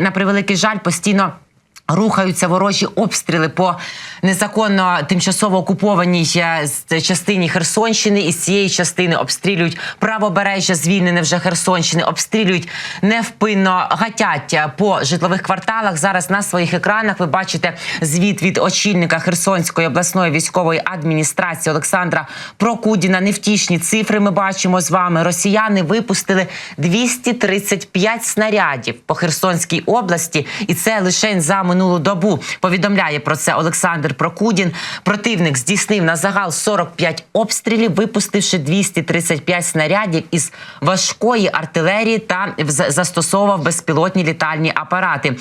на превеликий жаль постійно. Рухаються ворожі обстріли по незаконно тимчасово окупованій е, частині Херсонщини. І з цієї частини обстрілюють правобережжя, звільнене вже Херсонщини, обстрілюють невпинно гатять е, по житлових кварталах. Зараз на своїх екранах ви бачите звіт від очільника Херсонської обласної військової адміністрації Олександра Прокудіна. Невтішні цифри ми бачимо з вами. Росіяни випустили 235 снарядів по Херсонській області, і це лише за минулу добу. Повідомляє про це Олександр Прокудін. Противник здійснив на загал 45 обстрілів, випустивши 235 снарядів із важкої артилерії та застосовував безпілотні літальні апарати.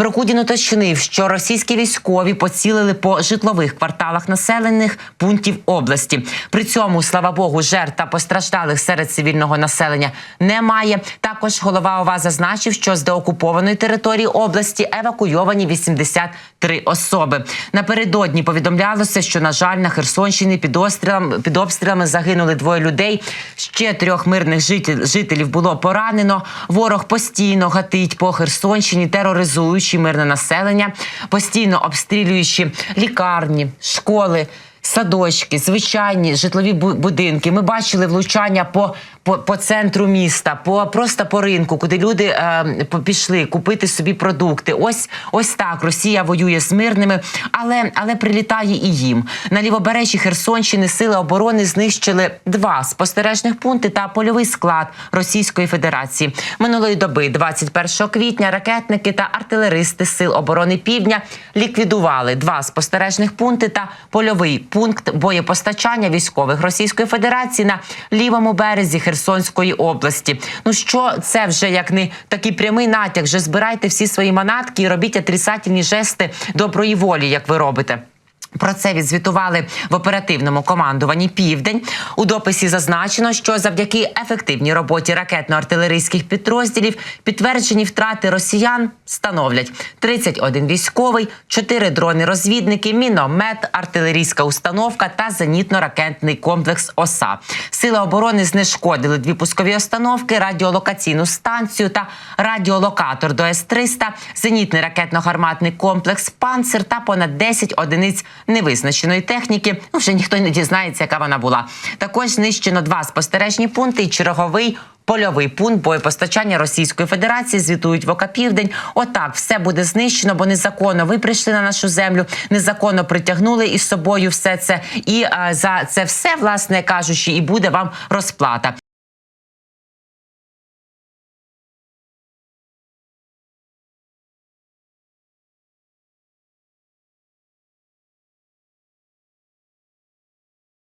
Прокудін уточнив, що російські військові поцілили по житлових кварталах населених пунктів області. При цьому, слава Богу, жертв та постраждалих серед цивільного населення немає. Також голова ОВА зазначив, що з деокупованої території області евакуйовані 83 особи. Напередодні повідомлялося, що на жаль на Херсонщині під обстрілами, під обстрілами загинули двоє людей. Ще трьох мирних жителів було поранено. Ворог постійно гатить по Херсонщині, тероризуючи мирне населення, постійно обстрілюючи лікарні, школи. Садочки, звичайні житлові бу- будинки. Ми бачили влучання по, по, по центру міста, по просто по ринку, куди люди е, пішли купити собі продукти. Ось ось так Росія воює з мирними, але, але прилітає і їм. На лівобережжі Херсонщини сили оборони знищили два спостережних пункти та польовий склад Російської Федерації. Минулої доби, 21 квітня, ракетники та артилеристи сил оборони Півдня ліквідували два спостережних пункти та польовий пункт боєпостачання військових Російської Федерації на лівому березі Херсонської області. Ну що це вже як не такий прямий натяк? Вже збирайте всі свої манатки і робіть отрицательні жести доброї волі, як ви робите. Про це відзвітували в оперативному командуванні Південь. У дописі зазначено, що завдяки ефективній роботі ракетно-артилерійських підрозділів підтверджені втрати росіян становлять 31 військовий, 4 дрони-розвідники, міномет, артилерійська установка та зенітно-ракетний комплекс ОСА. Сили оборони знешкодили дві пускові установки, радіолокаційну станцію та радіолокатор до С-300, зенітний ракетно-гарматний комплекс «Панцир» та понад 10 одиниць невизначеної техніки. Ну, вже ніхто не дізнається, яка вона була. Також знищено два спостережні пункти і черговий. Польовий пункт боєпостачання Російської Федерації звітують в ОКА Південь. Отак все буде знищено, бо незаконно ви прийшли на нашу землю, незаконно притягнули із собою все це. І е, за це все, власне кажучи, і буде вам розплата.